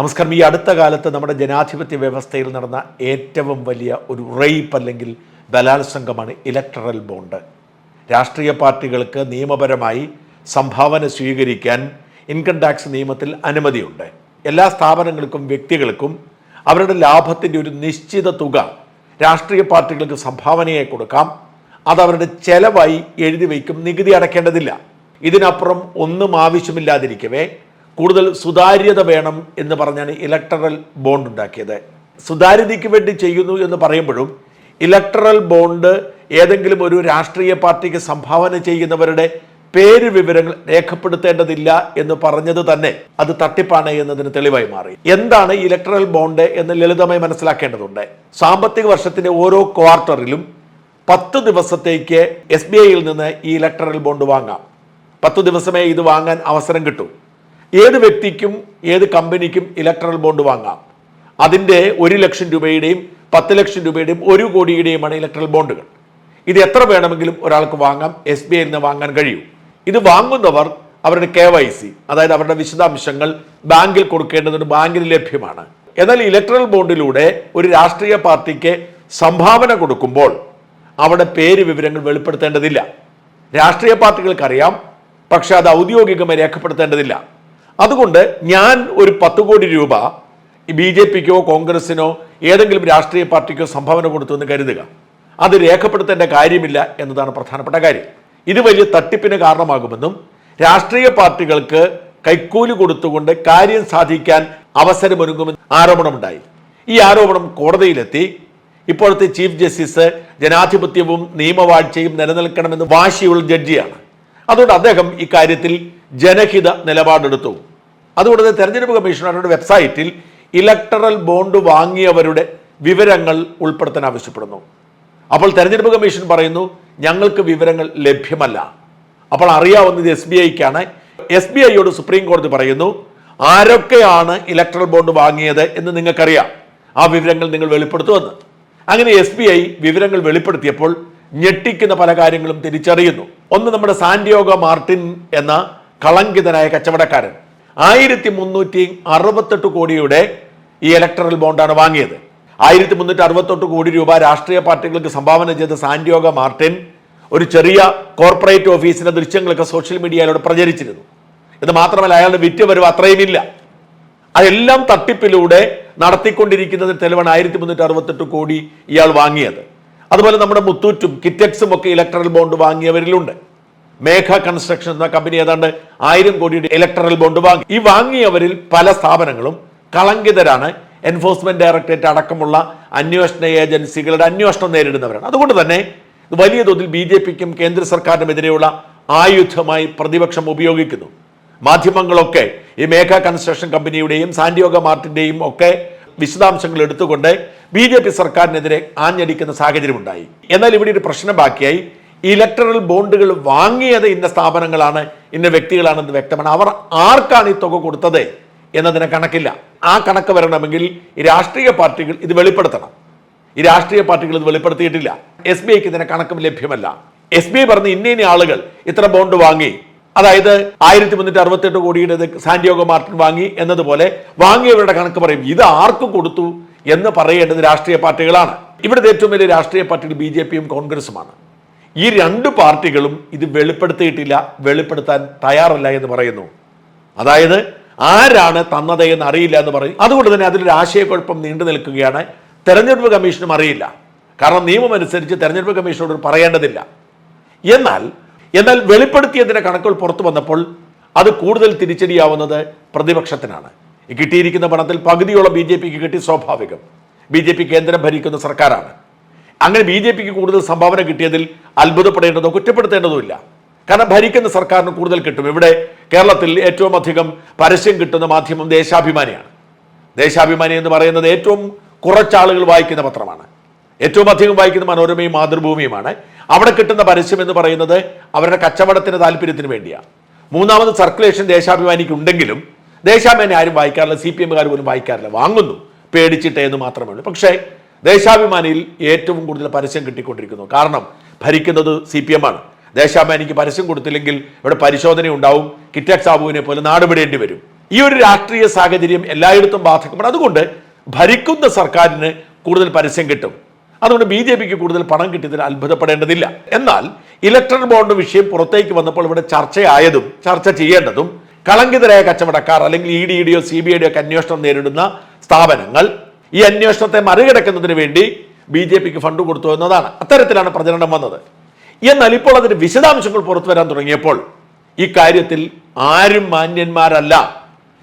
നമസ്കാരം. ഈ അടുത്ത കാലത്ത് നമ്മുടെ ജനാധിപത്യ വ്യവസ്ഥയിൽ നടന്ന ഏറ്റവും വലിയ ഒരു റേപ്പ് അല്ലെങ്കിൽ ബലാത്സംഗമാണ് ഇലക്ടറൽ ബോണ്ട് രാഷ്ട്രീയ പാർട്ടികൾക്ക് നിയമപരമായി സംഭാവന സ്വീകരിക്കാൻ ഇൻകം ടാക്സ് നിയമത്തിൽ അനുമതിയുണ്ട്. എല്ലാ സ്ഥാപനങ്ങൾക്കും വ്യക്തികൾക്കും അവരുടെ ലാഭത്തിന്റെ ഒരു നിശ്ചിത തുക രാഷ്ട്രീയ പാർട്ടികൾക്ക് സംഭാവനയായി കൊടുക്കാം. അത് അവരുടെ ചെലവായി എഴുതി വയ്ക്കും. നികുതി അടയ്ക്കേണ്ടതില്ല. ഇതിനപ്പുറം ഒന്നും ആവശ്യമില്ലാതിരിക്കവേ കൂടുതൽ സുതാര്യത വേണം എന്ന് പറഞ്ഞാണ് ഇലക്ടറൽ ബോണ്ട് ഉണ്ടാക്കിയത്. സുതാര്യതയ്ക്ക് വേണ്ടി ചെയ്യുന്നു എന്ന് പറയുമ്പോഴും ഇലക്ടറൽ ബോണ്ട് ഏതെങ്കിലും ഒരു രാഷ്ട്രീയ പാർട്ടിക്ക് സംഭാവന ചെയ്യുന്നവരുടെ പേര് വിവരങ്ങൾ രേഖപ്പെടുത്തേണ്ടതില്ല എന്ന് പറഞ്ഞത് തന്നെ അത് തട്ടിപ്പാണ് എന്നതിന് തെളിവായി മാറി. എന്താണ് ഇലക്ട്രൽ ബോണ്ട് എന്ന് ലളിതമായി മനസ്സിലാക്കേണ്ടതുണ്ട്. സാമ്പത്തിക വർഷത്തിന്റെ ഓരോ ക്വാർട്ടറിലും പത്ത് ദിവസത്തേക്ക് എസ് ബി ഐയിൽ നിന്ന് ഈ ഇലക്ട്രൽ ബോണ്ട് വാങ്ങാം. പത്ത് ദിവസമേ ഇത് വാങ്ങാൻ അവസരം കിട്ടൂ. ഏത് വ്യക്തിക്കും ഏത് കമ്പനിക്കും ഇലക്ട്രൽ ബോണ്ട് വാങ്ങാം. അതിന്റെ ഒരു ലക്ഷം രൂപയുടെയും പത്ത് ലക്ഷം രൂപയുടെയും ഒരു കോടിയുടെയുമാണ് ഇലക്ട്രൽ ബോണ്ടുകൾ ഇത് എത്ര വേണമെങ്കിലും ഒരാൾക്ക് വാങ്ങാം എസ് ബി ഐയിൽ നിന്ന് വാങ്ങാൻ കഴിയും. ഇത് വാങ്ങുന്നവർ അവരുടെ കെ വൈ സി അതായത് അവരുടെ വിശദാംശങ്ങൾ ബാങ്കിൽ കൊടുക്കേണ്ടതുണ്ട് ബാങ്കിൽ ലഭ്യമാണ്. എന്നാൽ ഇലക്ട്രൽ ബോണ്ടിലൂടെ ഒരു രാഷ്ട്രീയ പാർട്ടിക്ക് സംഭാവന കൊടുക്കുമ്പോൾ അവിടെ പേര് വിവരങ്ങൾ വെളിപ്പെടുത്തേണ്ടതില്ല. രാഷ്ട്രീയ പാർട്ടികൾക്കറിയാം പക്ഷെ അത് ഔദ്യോഗികമായി രേഖപ്പെടുത്തേണ്ടതില്ല. അതുകൊണ്ട് ഞാൻ ഒരു പത്ത് കോടി രൂപ ബി ജെ പിക്കോ കോൺഗ്രസിനോ ഏതെങ്കിലും രാഷ്ട്രീയ പാർട്ടിക്കോ സംഭാവന കൊടുത്തു എന്ന് കരുതുക. അത് രേഖപ്പെടുത്തേണ്ട കാര്യമില്ല എന്നതാണ് പ്രധാനപ്പെട്ട കാര്യം. ഇത് വലിയ തട്ടിപ്പിന് കാരണമാകുമെന്നും രാഷ്ട്രീയ പാർട്ടികൾക്ക് കൈക്കൂലി കൊടുത്തുകൊണ്ട് കാര്യം സാധിക്കാൻ അവസരമൊരുങ്ങുമെന്ന് ആരോപണമുണ്ടായി. ഈ ആരോപണം കോടതിയിലെത്തി. ഇപ്പോഴത്തെ ചീഫ് ജസ്റ്റിസ് ജനാധിപത്യവും നിയമവാഴ്ചയും നിലനിൽക്കണമെന്ന് വാശിയുള്ള ജഡ്ജിയാണ്. അതുകൊണ്ട് അദ്ദേഹം ഇക്കാര്യത്തിൽ ജനഹിത നിലപാടെടുത്തു. അതുകൊണ്ട് തെരഞ്ഞെടുപ്പ് കമ്മീഷണറുടെ വെബ്സൈറ്റിൽ ഇലക്ടറൽ ബോണ്ട് വാങ്ങിയവരുടെ വിവരങ്ങൾ ഉൾപ്പെടുത്താൻ ആവശ്യപ്പെടുന്നു. അപ്പോൾ തെരഞ്ഞെടുപ്പ് കമ്മീഷൻ പറയുന്നു ഞങ്ങൾക്ക് വിവരങ്ങൾ ലഭ്യമല്ല. അപ്പോൾ അറിയാവുന്നത് എസ് ബി ഐക്കാണ്. എസ് ബി ഐയോട് സുപ്രീം കോടതി പറയുന്നു ആരൊക്കെയാണ് ഇലക്ട്രൽ ബോണ്ട് വാങ്ങിയത് എന്ന് നിങ്ങൾക്കറിയാം. ആ വിവരങ്ങൾ നിങ്ങൾ വെളിപ്പെടുത്തുമെന്ന്. അങ്ങനെ എസ് ബി ഐ വിവരങ്ങൾ വെളിപ്പെടുത്തിയപ്പോൾ ഞെട്ടിക്കുന്ന പല കാര്യങ്ങളും തിരിച്ചറിയുന്നു. ഒന്ന് നമ്മുടെ സാന്റിയോഗ മാർട്ടിൻ എന്ന കളങ്കിതനായ കച്ചവടക്കാരൻ. ആയിരത്തി മുന്നൂറ്റി അറുപത്തെട്ട് കോടിയുടെ ഈ ഇലക്ട്രൽ ബോണ്ടാണ് വാങ്ങിയത്. ആയിരത്തി മുന്നൂറ്റി അറുപത്തെട്ട് കോടി രൂപ രാഷ്ട്രീയ പാർട്ടികൾക്ക് സംഭാവന ചെയ്ത സാന്റിയോഗ മാർട്ടിൻ ഒരു ചെറിയ കോർപ്പറേറ്റ് ഓഫീസിന്റെ ദൃശ്യങ്ങളൊക്കെ സോഷ്യൽ മീഡിയയിലൂടെ പ്രചരിച്ചിരുന്നു. ഇത് മാത്രമല്ല അയാളുടെ വിറ്റ് വരവ് അത്രയുമില്ല. അതെല്ലാം തട്ടിപ്പിലൂടെ നടത്തിക്കൊണ്ടിരിക്കുന്നതിന് തെളിവാണ് ആയിരത്തി മുന്നൂറ്റി അറുപത്തെട്ട് കോടി ഇയാൾ വാങ്ങിയത്. അതുപോലെ നമ്മുടെ മുത്തൂറ്റും കിറ്റക്സും ഒക്കെ ഇലക്ട്രൽ ബോണ്ട് വാങ്ങിയവരിലുണ്ട്. മേഘ കൺസ്ട്രക്ഷൻ എന്ന കമ്പനി ഏതാണ്ട് ആയിരം കോടിയുടെ ഇലക്ട്രൽ ബോണ്ട് വാങ്ങി. ഈ വാങ്ങിയവരിൽ പല സ്ഥാപനങ്ങളും കളങ്കിതരാണ് എൻഫോഴ്സ്മെന്റ് ഡയറക്ടറേറ്റ് അടക്കമുള്ള അന്വേഷണ ഏജൻസികളുടെ അന്വേഷണം നേരിടുന്നവരാണ്. അതുകൊണ്ട് തന്നെ വലിയ തോതിൽ ബി ജെ പിക്കും കേന്ദ്ര സർക്കാരിനുമെതിരെയുള്ള ആയുധമായി പ്രതിപക്ഷം ഉപയോഗിക്കുന്നു. മാധ്യമങ്ങളൊക്കെ ഈ മേഘ കൺസ്ട്രക്ഷൻ കമ്പനിയുടെയും സാന്റിയോഗ മാർട്ടിന്റെയും ഒക്കെ വിശദാംശങ്ങൾ എടുത്തുകൊണ്ട് ബി ജെ പി സർക്കാരിനെതിരെ ആഞ്ഞടിക്കുന്ന സാഹചര്യമുണ്ടായി. എന്നാൽ ഇവിടെ ഒരു പ്രശ്നം ബാക്കിയായി ഇലക്ട്രൽ ബോണ്ടുകൾ വാങ്ങിയത് ഇന്ന സ്ഥാപനങ്ങളാണ് ഇന്ന വ്യക്തികളാണെന്ന് വ്യക്തമാണ്. അവർ ആർക്കാണ് ഈ തുക കൊടുത്തത് എന്നതിന് കണക്കില്ല. ആ കണക്ക് വരണമെങ്കിൽ രാഷ്ട്രീയ പാർട്ടികൾ ഇത് വെളിപ്പെടുത്തണം. ഈ രാഷ്ട്രീയ പാർട്ടികൾ ഇത് വെളിപ്പെടുത്തിയിട്ടില്ല. എസ് ബി ഐക്ക് ഇതിന് കണക്കും ലഭ്യമല്ല. എസ് ബി ഐ പറഞ്ഞ ഇന്ന ഇന്ന ആളുകൾ ഇത്ര ബോണ്ട് വാങ്ങി അതായത് ആയിരത്തി മുന്നൂറ്റി അറുപത്തെട്ട് കോടിയുടെ സാന്റിയോഗോ മാർട്ടിൻ വാങ്ങി എന്നതുപോലെ വാങ്ങിയവരുടെ കണക്ക് പറയും ഇത് ആർക്ക് കൊടുത്തു എന്ന് പറയേണ്ടത് രാഷ്ട്രീയ പാർട്ടികളാണ്. ഇവിടുത്തെ ഏറ്റവും വലിയ രാഷ്ട്രീയ പാർട്ടികൾ ബി ജെ പിയും കോൺഗ്രസുമാണ്. ഈ രണ്ട് പാർട്ടികളും ഇത് വെളിപ്പെടുത്തിയിട്ടില്ല വെളിപ്പെടുത്താൻ തയ്യാറല്ല എന്ന് പറയുന്നു. അതായത് ആരാണ് തന്നത് എന്ന് അറിയില്ല എന്ന് പറയും. അതുകൊണ്ട് തന്നെ അതിലൊരു ആശയക്കുഴപ്പം നീണ്ടു നിൽക്കുകയാണ്. തെരഞ്ഞെടുപ്പ് കമ്മീഷനും അറിയില്ല. കാരണം നിയമമനുസരിച്ച് തെരഞ്ഞെടുപ്പ് കമ്മീഷനോട് പറയേണ്ടതില്ല. എന്നാൽ എന്നാൽ വെളിപ്പെടുത്തിയതിന്റെ കണക്കുകൾ പുറത്തു വന്നപ്പോൾ അത് കൂടുതൽ തിരിച്ചടിയാവുന്നത് പ്രതിപക്ഷത്തിനാണ്. കിട്ടിയിരിക്കുന്ന പണത്തിൽ പകുതിയോളം ബി ജെ പിക്ക് കിട്ടി സ്വാഭാവികം. ബി ജെ പി കേന്ദ്രം ഭരിക്കുന്ന സർക്കാരാണ്. അങ്ങനെ ബി ജെ പിക്ക് കൂടുതൽ സംഭാവന കിട്ടിയതിൽ അത്ഭുതപ്പെടേണ്ടതോ കുറ്റപ്പെടുത്തേണ്ടതുമില്ല. കാരണം ഭരിക്കുന്ന സർക്കാരിന് കൂടുതൽ കിട്ടും. ഇവിടെ കേരളത്തിൽ ഏറ്റവും അധികം പരസ്യം കിട്ടുന്ന മാധ്യമം ദേശാഭിമാനിയാണ്. ദേശാഭിമാനി എന്ന് പറയുന്നത് ഏറ്റവും കുറച്ചാളുകൾ വായിക്കുന്ന പത്രമാണ്. ഏറ്റവും അധികം വായിക്കുന്ന മനോരമയും മാതൃഭൂമിയുമാണ്. അവിടെ കിട്ടുന്ന പരസ്യം എന്ന് പറയുന്നത് അവരുടെ കച്ചവടത്തിന് താല്പര്യത്തിന് വേണ്ടിയാണ്. മൂന്നാമത് സർക്കുലേഷൻ ദേശാഭിമാനിക്ക് ഉണ്ടെങ്കിലും ദേശാഭിമാനി ആരും വായിക്കാറില്ല സി പി എമ്മുകാർ പോലും വായിക്കാറില്ല. വാങ്ങുന്നു പേടിച്ചിട്ടേ എന്ന് മാത്രമേ ഉള്ളൂ. പക്ഷേ ദേശാഭിമാനിയിൽ ഏറ്റവും കൂടുതൽ പരസ്യം കിട്ടിക്കൊണ്ടിരിക്കുന്നു. കാരണം ഭരിക്കുന്നത് സി പി എം ആണ്. ദേശാഭിമാനിക്ക് പരസ്യം കൊടുത്തില്ലെങ്കിൽ ഇവിടെ പരിശോധന ഉണ്ടാവും കിറ്റാക് സാബുവിനെ പോലെ നാടുവിടേണ്ടി വരും. ഈ ഒരു രാഷ്ട്രീയ സാഹചര്യം എല്ലായിടത്തും ബാധകമാണ്. അതുകൊണ്ട് ഭരിക്കുന്ന സർക്കാരിന് കൂടുതൽ പരസ്യം കിട്ടും. അതുകൊണ്ട് ബി ജെ പിക്ക് കൂടുതൽ പണം കിട്ടിയതിൽ അത്ഭുതപ്പെടേണ്ടതില്ല. എന്നാൽ ഇലക്ട്രൽ ബോണ്ട് വിഷയം പുറത്തേക്ക് വന്നപ്പോൾ ഇവിടെ ചർച്ചയായതും ചർച്ച ചെയ്യേണ്ടതും കളങ്കിതരായ കച്ചവടക്കാർ അല്ലെങ്കിൽ ഇ ഡി ഡിയോ സി ബി ഐ ഡിയോ ഒക്കെ അന്വേഷണം നേരിടുന്ന സ്ഥാപനങ്ങൾ ഈ അന്വേഷണത്തെ മറികടക്കുന്നതിന് വേണ്ടി ബി ജെ പിക്ക് ഫണ്ട് കൊടുത്തു എന്നതാണ് അത്തരത്തിലാണ് പ്രചരണം വന്നത്. എന്നാൽ ഇപ്പോൾ അതിന് വിശദാംശങ്ങൾ പുറത്തു വരാൻ തുടങ്ങിയപ്പോൾ ഈ കാര്യത്തിൽ ആരും മാന്യന്മാരല്ല.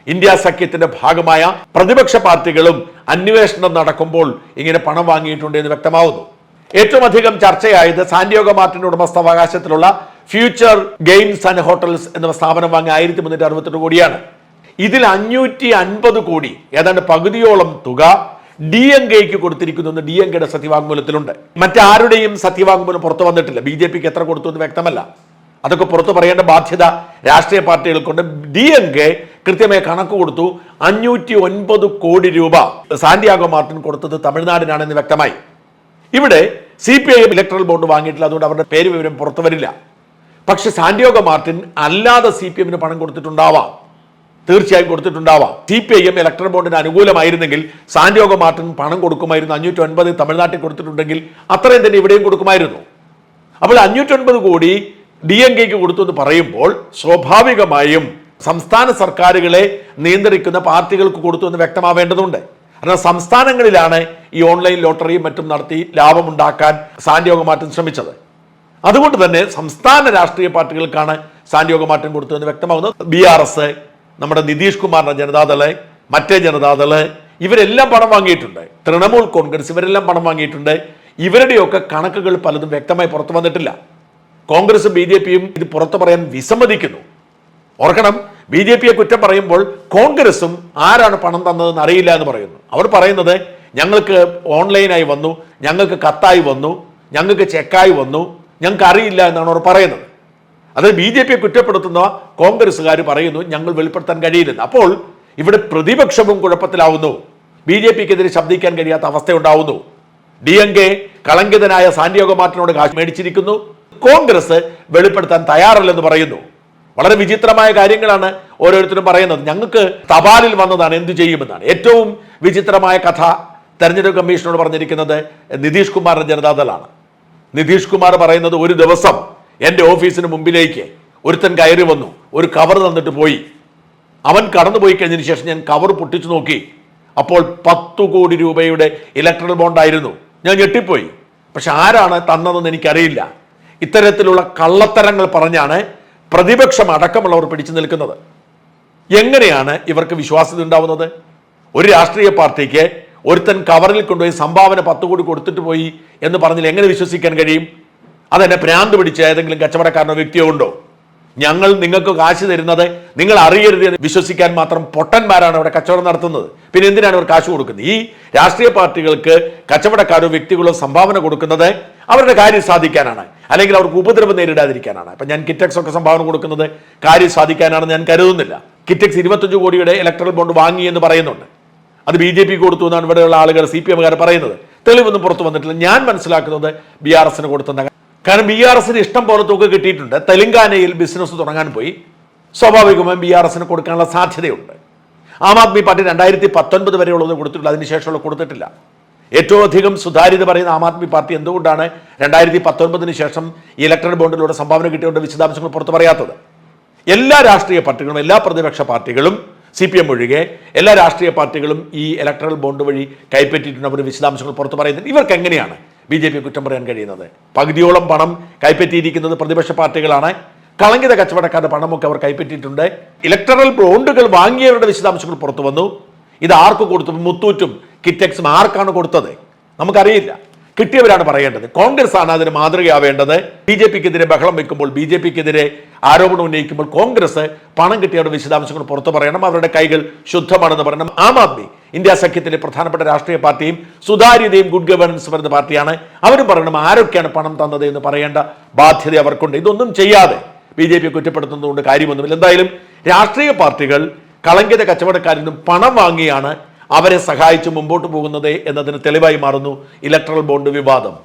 ഇന്ത്യ സഖ്യത്തിന്റെ ഭാഗമായ പ്രതിപക്ഷ പാർട്ടികളും അന്വേഷണം നടക്കുമ്പോൾ ഇങ്ങനെ പണം വാങ്ങിയിട്ടുണ്ട് എന്ന് വ്യക്തമാവുന്നു. ഏറ്റവും അധികം ചർച്ചയായത് സാന്റിയോഗ മാർട്ടിന്റെ ഉടമസ്ഥാവകാശത്തിലുള്ള ഫ്യൂച്ചർ ഗെയിംസ് ആൻഡ് ഹോട്ടൽസ് എന്ന സ്ഥാപനം വാങ്ങിയ ആയിരത്തി മുന്നൂറ്റി അറുപത്തെട്ട് കോടിയാണ്. ഇതിൽ അഞ്ഞൂറ്റി അൻപത് കോടി ഏതാണ്ട് പകുതിയോളം തുക ഡി എം കെക്ക് കൊടുത്തിരിക്കുന്നു ഡി എം കെയുടെ സത്യവാങ്മൂലത്തിലുണ്ട്. മറ്റാരുടെയും സത്യവാങ്മൂലം പുറത്തു വന്നിട്ടില്ല. ബി ജെ പിക്ക് എത്ര കൊടുത്തു എന്ന് വ്യക്തമല്ല. അതൊക്കെ പുറത്തു പറയേണ്ട ബാധ്യത രാഷ്ട്രീയ പാർട്ടികൾക്കുണ്ട്. ഡി എം കെ കൃത്യമായി കണക്ക് കൊടുത്തു അഞ്ഞൂറ്റി ഒൻപത് കോടി രൂപ സാന്റിയാഗോ മാർട്ടിൻ കൊടുത്തത് തമിഴ്നാടിനാണെന്ന് വ്യക്തമായി. ഇവിടെ C P I M electoral bond വാങ്ങിയിട്ടില്ല അതുകൊണ്ട് അവരുടെ പേര് വിവരം പുറത്തു വരില്ല. പക്ഷെ സാന്റിയോഗ മാർട്ടിൻ അല്ലാതെ സി പി എമ്മിന് പണം കൊടുത്തിട്ടുണ്ടാവാം. തീർച്ചയായും കൊടുത്തിട്ടുണ്ടാവാം. C P I M electoral ബോണ്ടിന് അനുകൂലമായിരുന്നെങ്കിൽ സാന്റിയോഗ മാർട്ടിൻ പണം കൊടുക്കുമായിരുന്നു. അഞ്ഞൂറ്റി ഒൻപത് തമിഴ്നാട്ടിൽ കൊടുത്തിട്ടുണ്ടെങ്കിൽ അത്രയും തന്നെ ഇവിടെയും കൊടുക്കുമായിരുന്നു. അപ്പോൾ അഞ്ഞൂറ്റി ഒൻപത് കോടി ഡി എൻ കെക്ക് കൊടുത്തു എന്ന് പറയുമ്പോൾ സ്വാഭാവികമായും സംസ്ഥാന സർക്കാരുകളെ നിയന്ത്രിക്കുന്ന പാർട്ടികൾക്ക് കൊടുത്തു എന്ന് വ്യക്തമാവേണ്ടതുണ്ട്. കാരണം സംസ്ഥാനങ്ങളിലാണ് ഈ ഓൺലൈൻ ലോട്ടറിയും മറ്റും നടത്തി ലാഭമുണ്ടാക്കാൻ സാന്റിയോഗ മാർട്ടിൻ ശ്രമിച്ചത്. അതുകൊണ്ട് തന്നെ സംസ്ഥാന രാഷ്ട്രീയ പാർട്ടികൾക്കാണ് സാന്റിയോഗ മാറ്റം കൊടുത്തതെന്ന് വ്യക്തമാകുന്നത്. ബി ആർ എസ് നമ്മുടെ നിതീഷ് കുമാറിന്റെ ജനതാദൾ മറ്റേ ജനതാദൾ ഇവരെല്ലാം പണം വാങ്ങിയിട്ടുണ്ട്. തൃണമൂൽ കോൺഗ്രസ് ഇവരെല്ലാം പണം വാങ്ങിയിട്ടുണ്ട്. ഇവരുടെയൊക്കെ കണക്കുകൾ പലതും വ്യക്തമായി പുറത്തു വന്നിട്ടില്ല. കോൺഗ്രസും ബി ജെ പിയും ഇത് പുറത്തു പറയാൻ വിസമ്മതിക്കുന്നു. ഓർക്കണം ബി ജെ പിയെ കുറ്റം പറയുമ്പോൾ കോൺഗ്രസും ആരാണ് പണം തന്നതെന്ന് അറിയില്ല എന്ന് പറയുന്നു. അവർ പറയുന്നത് ഞങ്ങൾക്ക് ഓൺലൈനായി വന്നു ഞങ്ങൾക്ക് കത്തായി വന്നു ഞങ്ങൾക്ക് ചെക്കായി വന്നു ഞങ്ങൾക്ക് അറിയില്ല എന്നാണ് അവർ പറയുന്നത്. അത് ബി ജെ പിയെ കുറ്റപ്പെടുത്തുന്ന കോൺഗ്രസ്സുകാർ പറയുന്നു ഞങ്ങൾ വെളിപ്പെടുത്താൻ കഴിയില്ലെന്ന്. അപ്പോൾ ഇവിടെ പ്രതിപക്ഷവും കുഴപ്പത്തിലാവുന്നു. ബി ജെ പിക്കെതിരെ ശബ്ദിക്കാൻ കഴിയാത്ത അവസ്ഥയുണ്ടാവുന്നു. ഡി എം കെ കളങ്കിതനായ സാന്റിയോഗ മാർട്ടിനോട് കാശ് മേടിച്ചിരിക്കുന്നു. കോൺഗ്രസ് വെളിപ്പെടുത്താൻ തയ്യാറല്ലെന്ന് പറയുന്നു. വളരെ വിചിത്രമായ കാര്യങ്ങളാണ് ഓരോരുത്തരും പറയുന്നത്. ഞങ്ങൾക്ക് തപാലിൽ വന്നതാണ് എന്തു ചെയ്യുമെന്നാണ്. ഏറ്റവും വിചിത്രമായ കഥ തെരഞ്ഞെടുപ്പ് കമ്മീഷനോട് പറഞ്ഞിരിക്കുന്നത് നിതീഷ് കുമാറിന്റെ ജനതാദളാണ്. നിതീഷ് കുമാർ പറയുന്നത് ഒരു ദിവസം എന്റെ ഓഫീസിന് മുമ്പിലേക്ക് ഒരുത്തൻ കയറി വന്നു. ഒരു കവർ തന്നിട്ട് പോയി. അവൻ കടന്നുപോയി കഴിഞ്ഞതിന് ശേഷം ഞാൻ കവർ പൊട്ടിച്ചു നോക്കി. അപ്പോൾ പത്തു കോടി രൂപയുടെ ഇലക്ട്രൽ ബോണ്ടായിരുന്നു ഞാൻ ഞെട്ടിപ്പോയി. പക്ഷെ ആരാണ് തന്നതെന്ന് എനിക്കറിയില്ല. ഇത്തരത്തിലുള്ള കള്ളത്തരങ്ങൾ പറഞ്ഞാണ് പ്രതിപക്ഷം അടക്കമുള്ളവർ പിടിച്ചു നിൽക്കുന്നത്. എങ്ങനെയാണ് ഇവർക്ക് വിശ്വാസ്യത ഉണ്ടാവുന്നത്? ഒരു രാഷ്ട്രീയ പാർട്ടിക്ക് ഒരുത്തൻ കവറിൽ കൊണ്ടുപോയി സംഭാവന പത്ത് കോടി കൊടുത്തിട്ട് പോയി എന്ന് പറഞ്ഞാൽ എങ്ങനെ വിശ്വസിക്കാൻ കഴിയും? അതെന്നെ പ്രാന്ത് പിടിച്ച ഏതെങ്കിലും കച്ചവടക്കാരനോ വ്യക്തിയോ ഉണ്ടോ? ഞങ്ങൾ നിങ്ങൾക്ക് കാശ് തരുന്നത് നിങ്ങൾ അറിയരുത് എന്ന് വിശ്വസിക്കാൻ മാത്രം പൊട്ടന്മാരാണ് അവിടെ കച്ചവടം നടത്തുന്നത്. പിന്നെ എന്തിനാണ് അവർ കാശ് കൊടുക്കുന്നത്? ഈ രാഷ്ട്രീയ പാർട്ടികൾക്ക് കച്ചവടക്കാരോ വ്യക്തികളോ സംഭാവന കൊടുക്കുന്നത് അവരുടെ കാര്യം സാധിക്കാനാണ്. അല്ലെങ്കിൽ അവർക്ക് ഉപദ്രവം നേരിടാതിരിക്കാനാണ്. അപ്പൊ ഞാൻ കിറ്റക്സ് ഒക്കെ സംഭാവന കൊടുക്കുന്നത് കാര്യം സാധിക്കാനാണെന്ന് ഞാൻ കരുതുന്നില്ല. കിറ്റക്സ് ഇരുപത്തഞ്ച് കോടിയുടെ ഇലക്ട്രൽ ബോണ്ട് വാങ്ങി എന്ന് പറയുന്നുണ്ട്. അത് ബി ജെ പി കൊടുത്തു എന്നാണ് ഇവിടെയുള്ള ആളുകൾ സി പി എമ്മുകാർ പറയുന്നത്. തെളിവൊന്നും പുറത്തു വന്നിട്ടില്ല. ഞാൻ മനസ്സിലാക്കുന്നത് ബി ആർ എസിന് കൊടുത്തെന്ന കാരണം ബി ആർ എസിന് ഇഷ്ടം പോലെ തുക കിട്ടിയിട്ടുണ്ട്. തെലങ്കാനയിൽ ബിസിനസ് തുടങ്ങാൻ പോയി. സ്വാഭാവികമായും ബി ആർ എസിന് കൊടുക്കാനുള്ള സാധ്യതയുണ്ട്. ആം ആദ്മി പാർട്ടി രണ്ടായിരത്തി പത്തൊൻപത് വരെയുള്ളത് കൊടുത്തിട്ടില്ല അതിനുശേഷമുള്ള കൊടുത്തിട്ടില്ല. ഏറ്റവും അധികം സുതാര്യത പറയുന്ന ആം ആദ്മി പാർട്ടി എന്തുകൊണ്ടാണ് രണ്ടായിരത്തി പത്തൊൻപതിന് ശേഷം ഇലക്ട്രൽ ബോണ്ടിലൂടെ സംഭാവന കിട്ടിയതുകൊണ്ട് വിശദാംശങ്ങൾ പുറത്തു പറയാത്തത്? എല്ലാ രാഷ്ട്രീയ പാർട്ടികളും എല്ലാ പ്രതിപക്ഷ പാർട്ടികളും സി പി എം ഒഴികെ എല്ലാ രാഷ്ട്രീയ പാർട്ടികളും ഈ ഇലക്ട്രൽ ബോണ്ട് വഴി കൈപ്പറ്റിയിട്ടുണ്ട് അവർ വിശദാംശങ്ങൾ പുറത്തു പറയുന്നത് ഇവർക്ക് എങ്ങനെയാണ് ബി ജെ പി കുറ്റം പറയാൻ കഴിയുന്നത്. പകുതിയോളം പണം കൈപ്പറ്റിയിരിക്കുന്നത് പ്രതിപക്ഷ പാർട്ടികളാണ്. കളങ്കിത കച്ചവടക്കാരുടെ പണമൊക്കെ അവർ കൈപ്പറ്റിയിട്ടുണ്ട്. ഇലക്ട്രൽ ബോണ്ടുകൾ വാങ്ങിയവരുടെ വിശദാംശങ്ങൾ പുറത്തു വന്നു. ഇത് ആർക്ക് കൊടുത്തു മുത്തൂറ്റും കിറ്റക്സും ആർക്കാണ് കൊടുത്തത്? നമുക്കറിയില്ല. കിട്ടിയവരാണ് പറയേണ്ടത്. കോൺഗ്രസ് ആണ് അതിന് മാതൃകയാവേണ്ടത്. ബി ജെ പിക്കെതിരെ ബഹളം വെക്കുമ്പോൾ ബി ജെ പിക്കെതിരെ ആരോപണം ഉന്നയിക്കുമ്പോൾ കോൺഗ്രസ് പണം കിട്ടിയവരുടെ വിശദാംശങ്ങൾ പുറത്തു പറയണം. അവരുടെ കൈകൾ ശുദ്ധമാണെന്ന് പറയണം. ആം ആദ്മി ഇന്ത്യ സഖ്യത്തിലെ പ്രധാനപ്പെട്ട രാഷ്ട്രീയ പാർട്ടിയും സുതാര്യതയും ഗുഡ് ഗവേണൻസ് വരുന്ന പാർട്ടിയാണ്. അവരും പറയണം ആരൊക്കെയാണ് പണം തന്നത് എന്ന് പറയേണ്ട ബാധ്യത അവർക്കുണ്ട്. ഇതൊന്നും ചെയ്യാതെ ബി ജെ പി കുറ്റപ്പെടുത്തുന്നതുകൊണ്ട് കാര്യമൊന്നുമില്ല. എന്തായാലും രാഷ്ട്രീയ പാർട്ടികൾ കളങ്കിത കച്ചവടക്കാരിൽ നിന്നും പണം വാങ്ങിയാണ് അവരെ സഹായിച്ച് മുമ്പോട്ട് പോകുന്നത് എന്നതിന് തെളിവായി മാറുന്നു ഇലക്ട്രൽ ബോണ്ട് വിവാദം.